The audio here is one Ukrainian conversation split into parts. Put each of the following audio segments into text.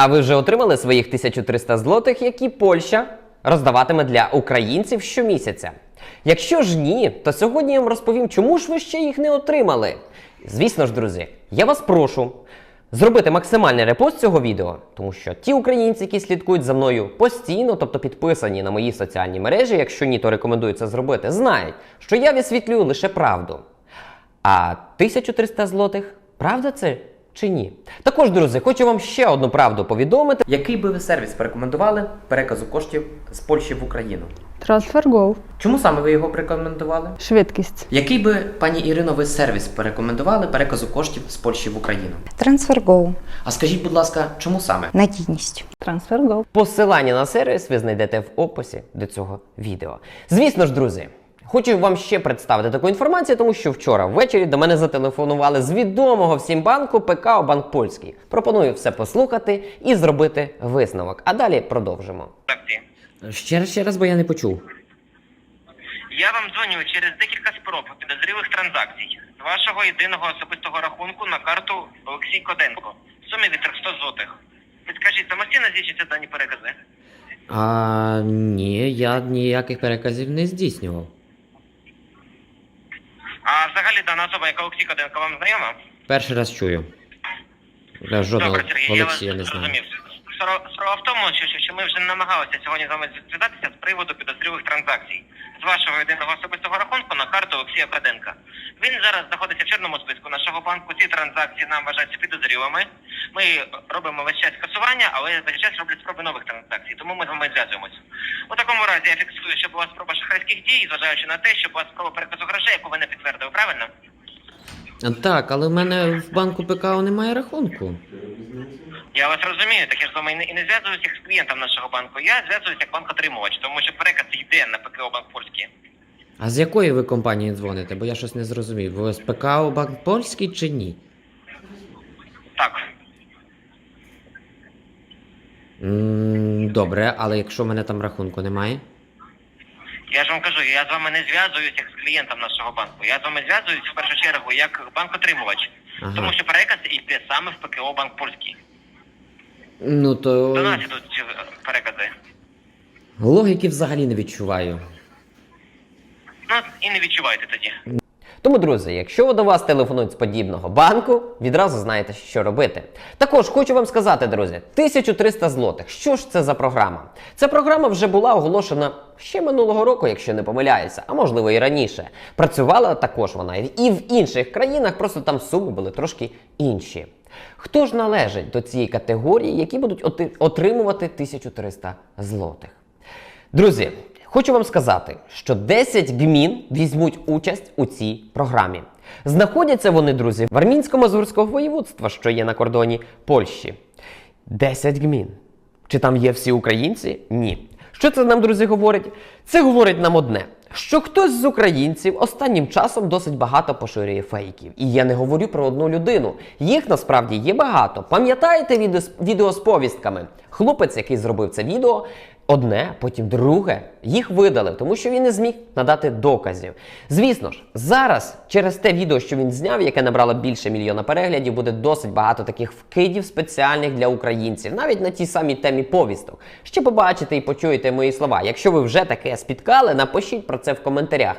А ви вже отримали своїх 1300 злотих, які Польща роздаватиме для українців щомісяця? Якщо ж ні, то сьогодні я вам розповім, чому ж ви ще їх не отримали. Звісно ж, друзі, я вас прошу зробити максимальний репост цього відео, тому що ті українці, які слідкують за мною постійно, тобто підписані на мої соціальні мережі, якщо ні, то рекомендую це зробити, знають, що я висвітлюю лише правду. А 1300 злотих, правда це чи ні? Також, друзі, хочу вам ще одну правду повідомити. Який би ви сервіс порекомендували переказу коштів з Польщі в Україну? TransferGo. Чому саме ви його порекомендували? Швидкість. Який би, пані Ірино, ви сервіс порекомендували переказу коштів з Польщі в Україну? TransferGo. А скажіть, будь ласка, чому саме? Надійність. TransferGo. Посилання на сервіс ви знайдете в описі до цього відео. Звісно ж, друзі, хочу вам ще представити таку інформацію, тому що вчора ввечері до мене зателефонували з відомого всім банку ПКО Банк Польський. Пропоную все послухати і зробити висновок. А далі продовжимо. Таксі. Ще раз, ще раз, бо я не почув. Я вам дзвоню через декілька спроб підозрілих транзакцій з вашого єдиного особистого рахунку на карту Олексій Коденко в сумі від 300 злотих. Підкажіть, самостійно здійснюєте дані перекази? А ні, я ніяких переказів не здійснював. А взагалі дана особа, яка оксіка, Коденко, вам знайома? Перший раз чую. Я жодного Добре, Сергій, я вас Олексія не знаю. зрозумів. Справа справа в тому, що, що, що ми вже намагалися сьогодні з вами зв'язатися з приводу підозрілих транзакцій з вашого єдиного особистого рахунку на карту Олексія Коденка. Він зараз знаходиться в чорному списку нашого банку. Ці транзакції нам вважаються підозрілими. Ми робимо весь час скасування, але весь час роблять спроби нових транзакцій. Тому ми з вами зв'язуємось. У такому разі я фіксую, що була спроба шахрайських дій, зважаючи на те, що була спроба переказу грошей, яку ви не підтвердили, правильно? Так, але в мене в банку ПКО немає рахунку. Я вас розумію, так я ж з вами і не, зв'язуюся як з клієнтом нашого банку. Я зв'язуюся як банк-отримувач, тому що переказ йде на ПКО Банк Польський. А з якої ви компанії дзвоните? Бо я щось не зрозумів. Ви з ПКО Банк Польський чи ні? Так. м добре, але якщо в мене там рахунку немає. Я ж вам кажу, я з вами не зв'язуюся як з клієнтом нашого банку. Я з вами зв'язуюся в першу чергу як банк-отримувач. Ага. Тому що переказ йде саме в ПКО Банк Польський. Ну то До нас ідуть е, перекази. логіки взагалі не відчуваю. Ну і не відчувайте тоді. Тому, друзі, якщо до вас телефонують з подібного банку, відразу знаєте, що робити. Також хочу вам сказати, друзі, 1300 злотих. Що ж це за програма? Ця програма вже була оголошена ще минулого року, якщо не помиляюся, а можливо і раніше. Працювала також вона і в інших країнах, просто там суми були трошки інші. Хто ж належить до цієї категорії, які будуть отримувати 1300 злотих? Друзі, хочу вам сказати, що 10 гмін візьмуть участь у цій програмі. Знаходяться вони, друзі, в Армінсько-Мазурського воєводства, що є на кордоні Польщі. 10 гмін. Чи там є всі українці? Ні. Що це нам, друзі, говорить? Це говорить нам одне. Що хтось з українців останнім часом досить багато поширює фейків. І я не говорю про одну людину. Їх насправді є багато. Пам'ятаєте відео, з- повістками? Хлопець, який зробив це відео, одне, потім друге, їх видалив, тому що він не зміг надати доказів. Звісно ж, зараз через те відео, що він зняв, яке набрало більше мільйона переглядів, буде досить багато таких вкидів спеціальних для українців, навіть на тій самій темі повісток. Ще побачите і почуєте мої слова. Якщо ви вже таке спіткали, напишіть про це в коментарях.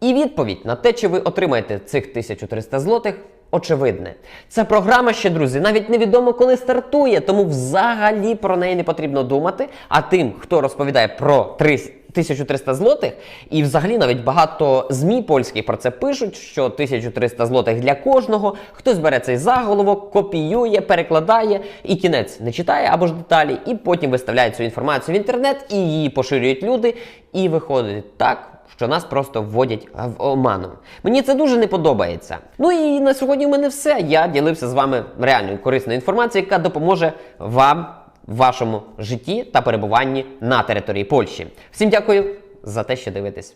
І відповідь на те, чи ви отримаєте цих 1300 злотих, очевидне. Ця програма ще, друзі, навіть невідомо коли стартує, тому взагалі про неї не потрібно думати. А тим, хто розповідає про 3 1300 злотих, і взагалі навіть багато ЗМІ польських про це пишуть, що 1300 злотих для кожного. Хтось бере цей заголовок, копіює, перекладає і кінець не читає або ж деталі, і потім виставляє цю інформацію в інтернет, і її поширюють люди, і виходить так що нас просто вводять в оману. Мені це дуже не подобається. Ну і на сьогодні в мене все. Я ділився з вами реальною корисною інформацією, яка допоможе вам в вашому житті та перебуванні на території Польщі. Всім дякую за те, що дивитесь.